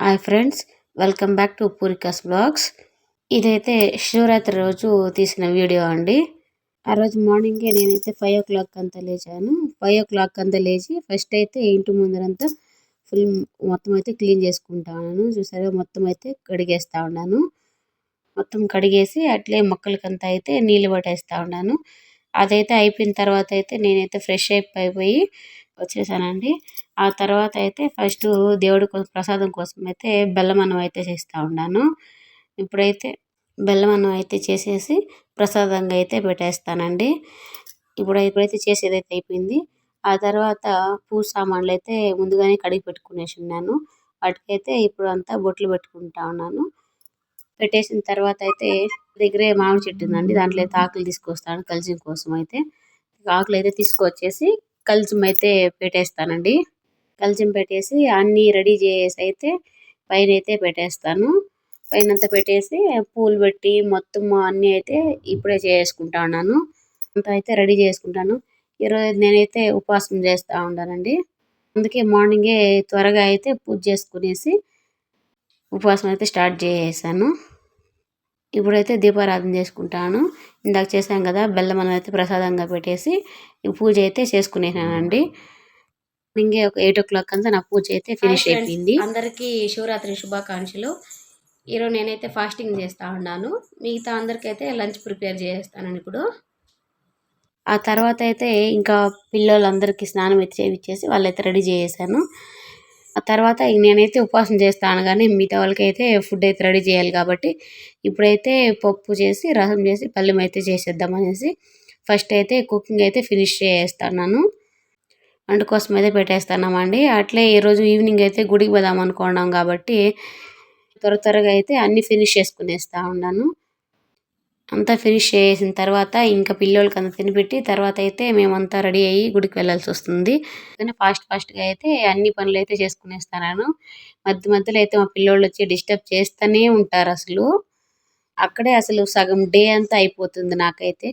Hi friends welcome back to Poorika's blogs. ఇదైతే శివరాత్రి రోజు తీసిన వీడియో అండి. ఆ రోజు మార్నింగే నేనైతే ఫైవ్ ఓ క్లాక్ అంతా లేచాను. ఫైవ్ ఓ క్లాక్ అంతా లేచి ఫస్ట్ అయితే ఇంటి ముందరంతా ఫుల్ మొత్తం అయితే క్లీన్ చేసుకుంటాను చూసారా మొత్తం అయితే కడిగేస్తూ ఉన్నాను. మొత్తం కడిగేసి అట్లే మొక్కలకంతా అయితే నీళ్ళు పట్టేస్తూ ఉన్నాను. అదైతే అయిపోయిన తర్వాత అయితే నేనైతే ఫ్రెష్ అయిపోయి వచ్చేసానండి. ఆ తర్వాత అయితే ఫస్ట్ దేవుడి ప్రసాదం కోసం అయితే బెల్లం అన్నం అయితే చేస్తూ ఉన్నాను. ఇప్పుడైతే బెల్లం అన్నం అయితే చేసేసి ప్రసాదంగా అయితే పెట్టేస్తానండి. ఇప్పుడు ఇప్పుడైతే చేసేది అయితే అయిపోయింది. ఆ తర్వాత పూజ సామాన్లు అయితే ముందుగానే కడిగి పెట్టుకునేసి ఉన్నాను. వాటికైతే ఇప్పుడు అంతా బొట్లు పెట్టుకుంటా ఉన్నాను. పెట్టేసిన తర్వాత అయితే దగ్గరే మామిడి చెట్టు ఉందండి. దాంట్లో అయితే ఆకులు తీసుకొస్తాను కలిసి కోసం అయితే. ఆకులు అయితే తీసుకొచ్చేసి కల్చం అయితే పెట్టేస్తానండి. కల్చం పెట్టేసి అన్నీ రెడీ చేసి అయితే పైన అయితే పెట్టేస్తాను. పైన అంతా పెట్టేసి పూలు పెట్టి మొత్తం అన్నీ అయితే ఇప్పుడే చేసుకుంటా ఉన్నాను. అంతా అయితే రెడీ చేసుకుంటాను. ఈరోజు నేనైతే ఉపవాసం చేస్తూ ఉంటానండి అందుకే మార్నింగే త్వరగా అయితే పూజ చేసుకునేసి ఉపవాసం అయితే స్టార్ట్ చేసేసాను. ఇప్పుడైతే దీపారాధన చేసుకుంటాను. ఇందాక చేశాం కదా బెల్లం అన్నం అయితే ప్రసాదంగా పెట్టేసి పూజ అయితే చేసుకునేసానండి. ఇంకే ఒక ఎయిట్ ఓ క్లాక్ అంతా నా పూజ అయితే ఫినిష్ అయిపోయింది. అందరికీ శివరాత్రి శుభాకాంక్షలు. ఈరోజు నేనైతే ఫాస్టింగ్ చేస్తా ఉన్నాను. మిగతా అందరికైతే లంచ్ ప్రిపేర్ చేస్తాను ఇప్పుడు. ఆ తర్వాత అయితే ఇంకా పిల్లలందరికీ స్నానం అయితే చేయించేసి వాళ్ళైతే రెడీ చేసేసాను. ఆ తర్వాత నేనైతే ఉపవాసం చేస్తాను కానీ మిగతా వాళ్ళకైతే ఫుడ్ అయితే రెడీ చేయాలి కాబట్టి ఇప్పుడైతే పప్పు చేసి రసం చేసి పల్లెం అయితే చేసేద్దాం అనేసి ఫస్ట్ అయితే కుకింగ్ అయితే ఫినిష్ చేస్తున్నాను. కోసం అయితే పెట్టేస్తున్నామండి. అట్లే ఈరోజు ఈవినింగ్ అయితే గుడికి పోదాం అనుకున్నాం కాబట్టి త్వర త్వరగా అయితే అన్నీ ఫినిష్ చేసుకునేస్తా ఉన్నాను. అంతా ఫినిష్ చేసిన తర్వాత ఇంకా పిల్లోళ్ళకి అంతా తినిపెట్టి తర్వాత అయితే మేమంతా రెడీ అయ్యి గుడికి వెళ్ళాల్సి వస్తుంది. ఫాస్ట్ ఫాస్ట్గా అయితే అన్ని పనులు అయితే చేసుకునేస్తాను. మధ్య మధ్యలో అయితే మా పిల్లోళ్ళు వచ్చి డిస్టర్బ్ చేస్తూనే ఉంటారు అసలు. అక్కడే అసలు సగం డే అంతా అయిపోతుంది నాకైతే.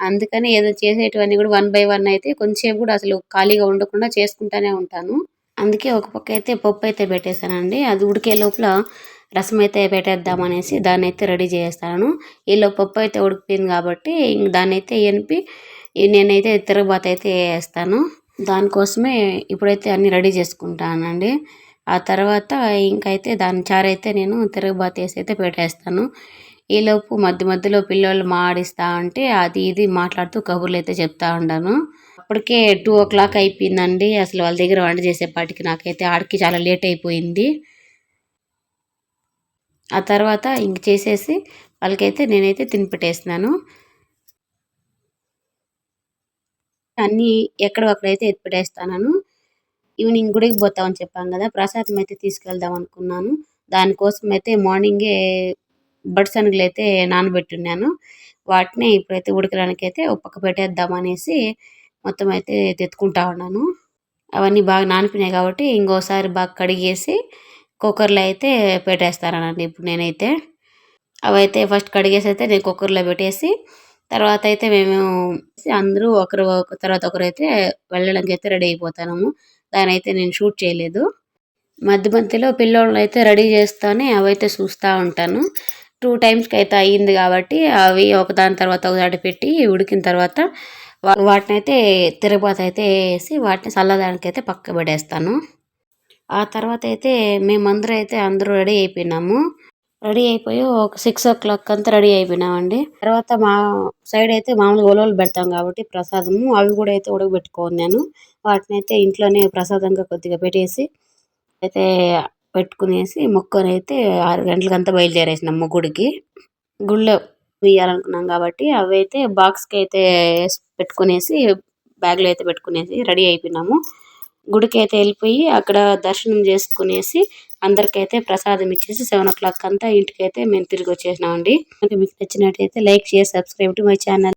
అందుకని ఏదో చేసేటివన్నీ కూడా వన్ బై వన్ అయితే కొంచెం కూడా అసలు ఖాళీగా ఉండకుండా చేసుకుంటానే ఉంటాను. అందుకే ఒక పక్క అయితే పప్పు అయితే పెట్టేశానండి. అది ఉడికే లోపల రసం అయితే పెట్టేద్దాం అనేసి దాన్ని అయితే రెడీ చేస్తాను. ఈలో పప్పు అయితే ఉడికిపోయింది కాబట్టి దాన్ని అయితే ఎనిపి నేనైతే తిరగబాత అయితే వేస్తాను. దానికోసమే ఇప్పుడైతే అన్నీ రెడీ చేసుకుంటానండి. ఆ తర్వాత ఇంకైతే దాని చారు అయితే నేను తిరగబాత వేసి అయితే పెట్టేస్తాను. ఈలోపు మధ్య మధ్యలో పిల్లలు మాడిస్తా ఉంటే అది ఇది మాట్లాడుతూ కబుర్లు అయితే చెప్తా ఉంటాను. అప్పటికే టూ ఓ క్లాక్ అయిపోయిందండి. అసలు వాళ్ళ దగ్గర వంట చేసేపాటికి నాకైతే ఆడికి చాలా లేట్ అయిపోయింది. ఆ తర్వాత ఇంక చేసేసి వాళ్ళకైతే నేనైతే తినిపెట్టేస్తున్నాను అన్నీ ఎక్కడొక్కడైతే ఎత్తిపెట్టేస్తాను ఈవినింగ్ గుడికి పోతామని చెప్పాను కదా ప్రసాదం అయితే తీసుకెళ్దాం అనుకున్నాను. దానికోసం అయితే మార్నింగే బడ్సనుగులు అయితే నానబెట్టున్నాను. వాటిని ఇప్పుడైతే ఉడకడానికి అయితే ఒక పక్క పెట్టేద్దాం అనేసి మొత్తం అయితే తెత్తుకుంటా ఉన్నాను. అవన్నీ బాగా నానిపోయినాయి కాబట్టి ఇంకోసారి బాగా కడిగేసి కుక్కర్లో అయితే పెట్టేస్తానండి ఇప్పుడు నేనైతే అవైతే ఫస్ట్ కడిగేసి అయితే నేను కుక్కర్లో పెట్టేసి తర్వాత అయితే మేము అందరూ ఒకరు తర్వాత ఒకరు అయితే వెళ్ళడానికి అయితే రెడీ అయిపోతాము. దాని అయితే నేను షూట్ చేయలేదు. మధ్య మధ్యలో పిల్లోళ్ళని అయితే రెడీ చేస్తానే అవైతే చూస్తూ ఉంటాను. టూ టైమ్స్కి అయితే అయ్యింది కాబట్టి అవి ఒకదాని తర్వాత ఒకదాటి పెట్టి ఉడికిన తర్వాత వాటిని అయితే తిరగబాత అయితే వేసి వాటిని చల్లదానికి అయితే పక్క పడేస్తాను. ఆ తర్వాత అయితే మేమందరూ అయితే అందరూ రెడీ అయిపోయినాము. రెడీ అయిపోయి ఒక సిక్స్ ఓ క్లాక్ అంతా రెడీ అయిపోయినామండి. తర్వాత మా సైడ్ అయితే మామూలుగా ఒలవలు పెడతాం కాబట్టి ప్రసాదము అవి కూడా అయితే ఉడకబెట్టుకోను నేను వాటిని అయితే ఇంట్లోనే ప్రసాదంగా కొద్దిగా పెట్టేసి అయితే పెట్టుకునేసి మొక్కని అయితే ఆరు గంటలకంతా బయలుదేరేసినాము గుడికి గుళ్ళో వేయాలనుకున్నాం కాబట్టి అవి అయితే బాక్స్కి అయితే పెట్టుకునేసి బ్యాగ్లో అయితే పెట్టుకునేసి రెడీ అయిపోయినాము. గుడికైతే వెళ్ళిపోయి అక్కడ దర్శనం చేసుకునేసి అందరికైతే ప్రసాదం ఇచ్చేసి సెవెన్ ఓ క్లాక్ అంతా ఇంటికైతే మేము తిరిగి వచ్చేసినామండి. మీకు నచ్చినట్టయితే like share subscribe to my channel.